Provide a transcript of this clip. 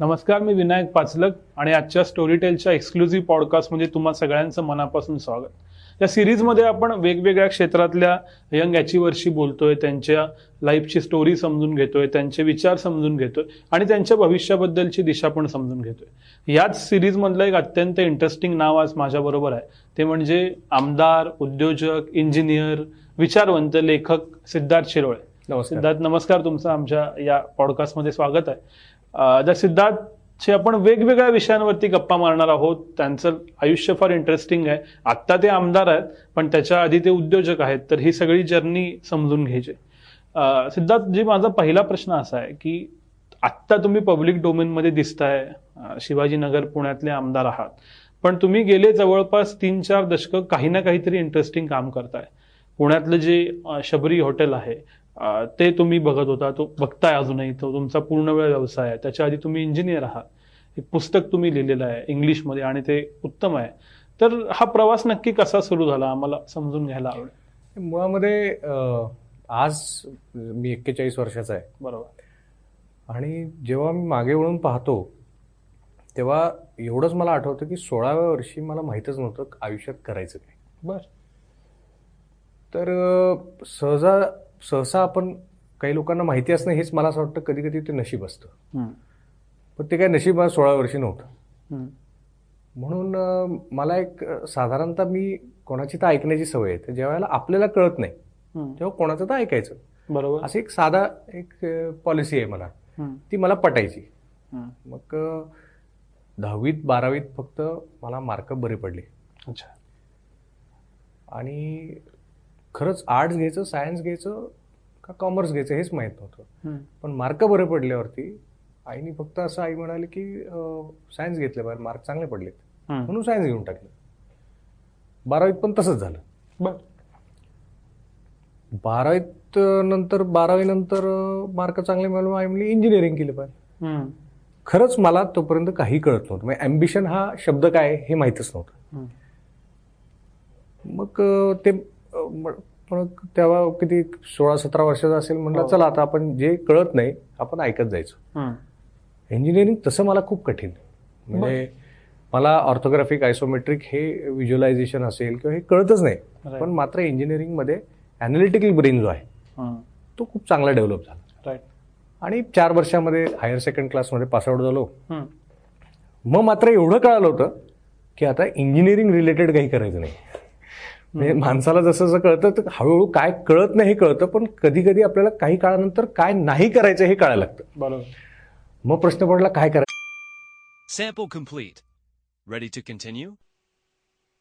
नमस्कार मी विनायक पाचलक आणि आजच्या स्टोरीटेलच्या एक्सक्लुझिव्ह पॉडकास्टमध्ये तुम्हा सगळ्यांचं मनापासून स्वागत. या सिरीजमध्ये आपण वेगवेगळ्या क्षेत्रातल्या यंग अचिव्हर्सशी बोलतोय त्यांच्या लाईफची स्टोरी समजून घेतोय त्यांचे विचार समजून घेतोय आणि त्यांच्या भविष्याबद्दलची दिशा पण समजून घेतोय. याच सिरीजमधलं एक अत्यंत इंटरेस्टिंग नाव आज माझ्याबरोबर आहे. ते म्हणजे आमदार उद्योजक इंजिनियर विचारवंत लेखक सिद्धार्थ शिरोळे. नमस्कार. सिद्धार्थ नमस्कार तुमचं. आमच्या या पॉडकास्टमध्ये स्वागत आहे. अं, तर सिद्धार्थचे आपण वेगवेगळ्या विषयांवरती गप्पा मारणार आहोत त्यांचं आयुष्य फार इंटरेस्टिंग आहे. आत्ता ते आमदार आहेत पण त्याच्या आधी ते उद्योजक आहेत तर ही सगळी जर्नी समजून घ्यायची. सिद्धार्थ जी माझा पहिला प्रश्न असा आहे की आत्ता तुम्ही पब्लिक डोमेनमध्ये दिसताय शिवाजीनगर पुण्यातले आमदार आहात पण तुम्ही गेले जवळपास तीन चार दशकं काही ना काहीतरी इंटरेस्टिंग काम करताय. पुण्यातलं जे शबरी हॉटेल आहे ते तुम्ही बघत होता तो बघताय अजूनही तो तुमचा पूर्ण वेळ व्यवसाय आहे. त्याच्या आधी तुम्ही इंजिनियर आहात. एक पुस्तक तुम्ही लिहिलेलं आहे इंग्लिशमध्ये आणि ते उत्तम आहे. तर हा प्रवास नक्की कसा सुरू झाला? आम्हाला समजून घ्यायला आवडेल. मुळामध्ये आज मी एक्केचाळीस वर्षाचा आहे. बरोबर. आणि जेव्हा मी मागे वळून पाहतो तेव्हा एवढंच मला आठवतं की सोळाव्या वर्षी मला माहीतच नव्हतं आयुष्यात करायचं काय. बर. तर सहजा सहसा आपण काही लोकांना माहिती असणं हेच मला असं वाटतं कधी कधी ते नशीब असतं. पण ते काय नशीब मला सोळाव्या वर्षी नव्हतं. म्हणून मला एक साधारणतः मी कोणाची तर ऐकण्याची सवय आहे ज्या वेळेला आपल्याला कळत नाही. तेव्हा कोणाचं तर ऐकायचं बरोबर असं एक साधा एक पॉलिसी आहे मला. ती मला पटायची. मग दहावीत बारावीत फक्त मला मार्क बरे पडले अच्छा आणि खरंच आर्ट्स घ्यायचं सायन्स घ्यायचं का कॉमर्स घ्यायचं हेच माहीत नव्हतं. पण मार्क बरे पडल्यावरती आईने फक्त असं आई म्हणाली की सायन्स घेतले पाहिजे मार्क चांगले पडलेत. म्हणून सायन्स घेऊन टाकलं बारावीत पण तसंच झालं बर बारावीत नंतर बारावीनंतर मार्क चांगले मिळाले आई म्हणली इंजिनिअरिंग केलं पाहिजे. खरंच मला तोपर्यंत काही कळत नव्हतं म्हणजे ॲम्बिशन हा शब्द काय आहे हे माहीतच नव्हतं. मग ते तेव्हा किती सोळा सतरा वर्षाचा असेल म्हणलं हो. चला आता आपण जे कळत नाही आपण ऐकत जायचं. इंजिनिअरिंग तसं मला खूप कठीण म्हणजे मला ऑर्थोग्राफिक आयसोमेट्रिक हे व्हिज्युअलायझेशन असेल किंवा हे कळतच नाही. पण मात्र इंजिनिअरिंगमध्ये अॅनालिटिकल ब्रेन जो आहे. तो खूप चांगला डेव्हलप झाला आणि चार वर्षामध्ये हायर सेकंड क्लासमध्ये पासआउट झालो. मग मात्र एवढं कळालं होतं की आता इंजिनिअरिंग रिलेटेड काही करायचं नाही म्हणजे माणसाला जसं जसं कळतं तर हळूहळू काय कळत नाही हे कळतं पण कधी कधी आपल्याला काही काळानंतर काय नाही करायचं हे कळायला लागतं बरोबर मग प्रश्न पडला काय करायचं Sample complete. Ready to continue?